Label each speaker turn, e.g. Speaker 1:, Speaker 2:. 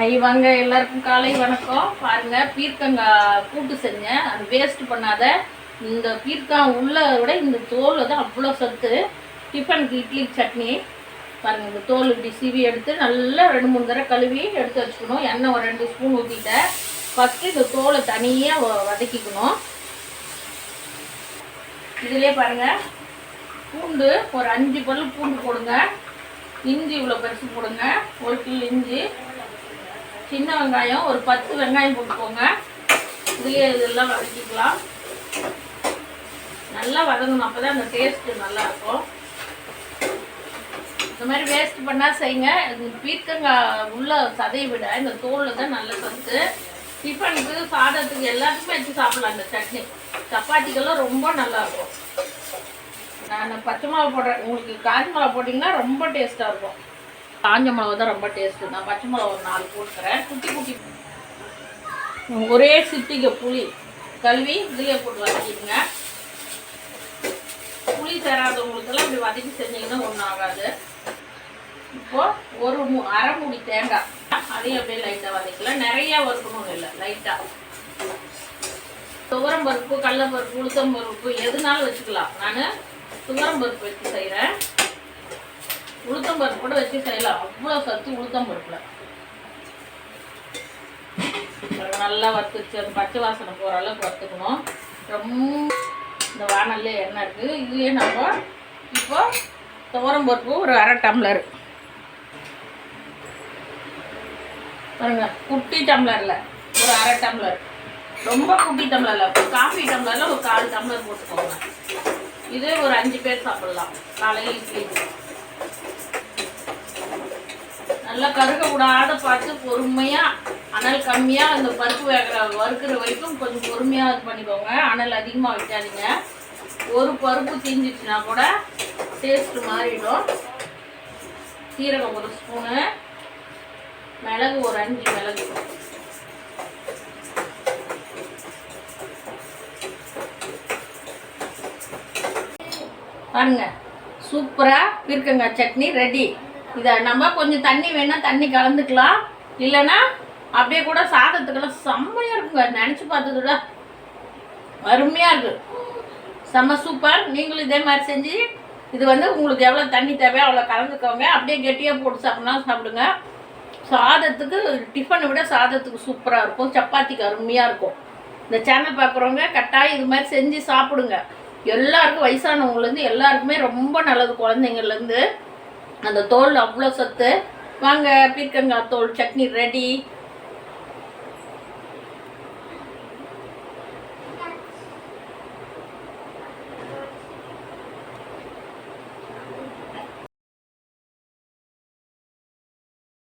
Speaker 1: இவங்க எல்லாருக்கும் காலை வணக்கம். பாருங்க பீர்க்கங்காய் கூட்டு செஞ்சேன். அது வேஸ்ட் பண்ணாத. இந்த பீர்க்காய் உள்ள விட இந்த தோல் தான் அவ்வளோ சத்து. டிஃபனுக்கு இட்லி சட்னி. பாருங்க இந்த தோல் இப்படி சீவி எடுத்து நல்லா ரெண்டு மூணு தடவை கழுவி எடுத்து வச்சுக்கணும். எண்ணெய் ஒரு ரெண்டு ஸ்பூன் ஊற்றிட்டேன் ஃபஸ்ட்டு இந்த தோலை தனியாக வதக்கிக்கணும். இதுலேயே பாருங்க பூண்டு ஒரு அஞ்சு பல் பூண்டு போடுங்க. இஞ்சி இவ்வளோ பெருசு போடுங்க. ஒரு கிலோ இஞ்சி. சின்ன வெங்காயம் ஒரு பத்து வெங்காயம் போட்டுக்கோங்க. இதுலேயே இதெல்லாம் வதக்கிக்கலாம். நல்லா வதங்கணும். அப்போ தான் அந்த டேஸ்ட்டு நல்லாயிருக்கும். இந்த மாதிரி வேஸ்ட் பண்ணால் செய்யுங்க. இது பீர்க்கங்காய் உள்ள சதையை விட இந்த தோலில் தான் நல்ல சத்து. டிஃபனுக்கு சாதத்துக்கு எல்லாத்துக்குமே வச்சு சாப்பிடலாம் இந்த சட்னி. சப்பாத்திக்கெல்லாம் ரொம்ப நல்லாயிருக்கும். நான் பச்சை மிளகா போடுறேன் உங்களுக்கு காஞ்சி மிளகா போட்டிங்கன்னா ரொம்ப டேஸ்ட்டாக இருக்கும். காஞ்ச மிளகா தான் ரொம்ப டேஸ்ட்டு நான் பச்சை மிளகா ஒரு நாலு போட்டுக்கிறேன். குட்டி குட்டி. ஒரே சிட்டிகை புளி. கழுவி இதுலேயே போட்டு வதக்கிடுங்க. புளி தராதவங்களுக்கெல்லாம் இப்படி வதக்கி செஞ்சீங்கன்னா ஒன்றும் ஆகாது. இப்போது ஒரு மு அரை மூடி தேங்காய். அதையும் அப்படியே லைட்டாக வதக்கலாம். நிறையா வறுக்கணும் இல்லை லைட்டாக துவரம் பருப்பு கடலப்பருப்பு உளுத்தம் பருப்பு எதுனாலும் வச்சுக்கலாம். நான் துவரம் பருப்பு வச்சு செய்கிறேன் உளுத்தம் பருப்பு கூட வச்சு செய்யலாம். அவ்வளோ சத்து உளுத்தம் பருப்பில். நல்லா வறுத்துச்சு அந்த பச்சை வாசனை போகிற அளவுக்கு வறுத்துக்கணும். ரொம்ப இந்த வானல்ல எண்ணெய் இருக்குது இதுலேயே நம்ம இப்போ துவரம் பருப்பு ஒரு அரை டம்ளர். பாருங்க குட்டி டம்ளரில் ஒரு அரை டம்ளர். ரொம்ப குட்டி டம்ளரில் காஃபி டம்ளரில் ஒரு கால் டம்ளர் போட்டுக்கோங்க. இதே ஒரு அஞ்சு பேர் சாப்பிட்லாம். காலையில் இட்லி. நல்லா கருக விடாத பார்த்து பொறுமையாக அனல் கம்மியாக அந்த பருப்பு வேகிற வறுக்கிற வரைக்கும் கொஞ்சம் பொறுமையாக இது பண்ணிக்கோங்க. அனல் அதிகமாக வைக்காதீங்க. ஒரு பருப்பு தீஞ்சிச்சுன்னா கூட டேஸ்ட்டு மாறிடும். சீரகம் ஒரு ஸ்பூனு மிளகு ஒரு அஞ்சு மிளகு. பாருங்க சூப்பராக பீர்க்கங்காய் சட்னி ரெடி இதை நம்ம கொஞ்சம் தண்ணி வேணால் தண்ணி கலந்துக்கலாம். இல்லைன்னா அப்படியே கூட சாதத்துக்கெல்லாம் செம்மையாக இருக்குங்க நினச்சி பார்த்ததோட அருமையாக இருக்குது செம்ம சூப்பர் நீங்களும் இதே மாதிரி செஞ்சு இது வந்து உங்களுக்கு எவ்வளோ தண்ணி தேவையோ அவ்வளோ கலந்துக்கோங்க. அப்படியே கெட்டியாக போட்டு சாப்பிட்லாம் சாப்பிடுங்க. சாதத்துக்கு டிஃபனை விட சாதத்துக்கு சூப்பராக இருக்கும். சப்பாத்திக்கு அருமையாக இருக்கும். இந்த சேனல் பார்க்குறவங்க கட்டாயம் இது மாதிரி செஞ்சு சாப்பிடுங்க. எல்லாருக்கும் வயசானவங்கலேருந்து எல்லாருக்குமே ரொம்ப நல்லது குழந்தைங்கள்லேருந்து அந்த தோல் அவ்வளோ சத்து. வாங்க பீர்க்கங்காய் தோல் சட்னி ரெடி